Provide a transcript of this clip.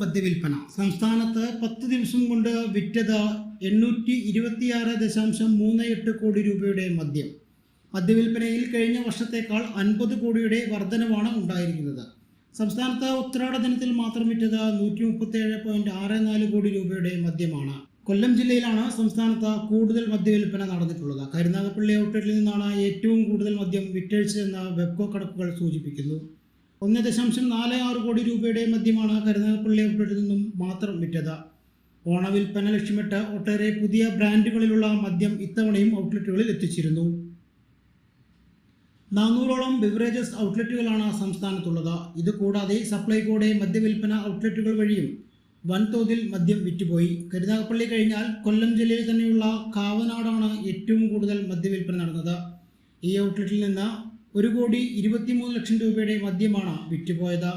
മദ്യവിൽപ്പന. സംസ്ഥാനത്ത് പത്ത് ദിവസം കൊണ്ട് വിറ്റത് എണ്ണൂറ്റി ഇരുപത്തിയാറ് ദശാംശം മൂന്ന് എട്ട് കോടി രൂപയുടെ മദ്യം. മദ്യവിൽപ്പനയിൽ കഴിഞ്ഞ വർഷത്തേക്കാൾ അൻപത് കോടിയുടെ വർധനവാണ് ഉണ്ടായിരിക്കുന്നത്. സംസ്ഥാനത്ത് ഉത്രാട ദിനത്തിൽ മാത്രം വിറ്റത് നൂറ്റി മുപ്പത്തേഴ് പോയിന്റ് ആറ് നാല് കോടി രൂപയുടെ മദ്യമാണ്. കൊല്ലം ജില്ലയിലാണ് സംസ്ഥാനത്ത് കൂടുതൽ മദ്യവിൽപ്പന നടന്നിട്ടുള്ളത്. കരുനാഗപ്പള്ളി ഔട്ട്ലെറ്റിൽ നിന്നാണ് ഏറ്റവും കൂടുതൽ മദ്യം വിറ്റഴിച്ചതെന്ന് വെബ്കോ കണക്കുകൾ സൂചിപ്പിക്കുന്നു. ഒന്ന് ദശാംശം നാല് ആറ് കോടി രൂപയുടെ മദ്യമാണ് കരുനാഗപ്പള്ളി ഔട്ട്ലെറ്റിൽ നിന്നും മാത്രം വിറ്റത്. ഓണവിൽപ്പന ലക്ഷ്യമിട്ട് ഒട്ടേറെ പുതിയ ബ്രാൻഡുകളിലുള്ള മദ്യം ഇത്തവണയും ഔട്ട്ലെറ്റുകളിൽ എത്തിച്ചിരുന്നു. നാനൂറോളം ബിവറേജസ് ഔട്ട്ലെറ്റുകളാണ് സംസ്ഥാനത്തുള്ളത്. ഇത് കൂടാതെ സപ്ലൈകോടെ മദ്യവിൽപ്പന ഔട്ട്ലെറ്റുകൾ വഴിയും വൻതോതിൽ മദ്യം വിറ്റുപോയി. കരുനാഗപ്പള്ളി കഴിഞ്ഞാൽ കൊല്ലം ജില്ലയിൽ തന്നെയുള്ള കാവനാടാണ് ഏറ്റവും കൂടുതൽ മദ്യവിൽപ്പന നടന്നത്. ഈ ഔട്ട്ലെറ്റിൽ നിന്ന് ഒരു കോടി ഇരുപത്തിമൂന്ന് ലക്ഷം രൂപയുടെ മദ്യമാണ് വിറ്റുപോയത്.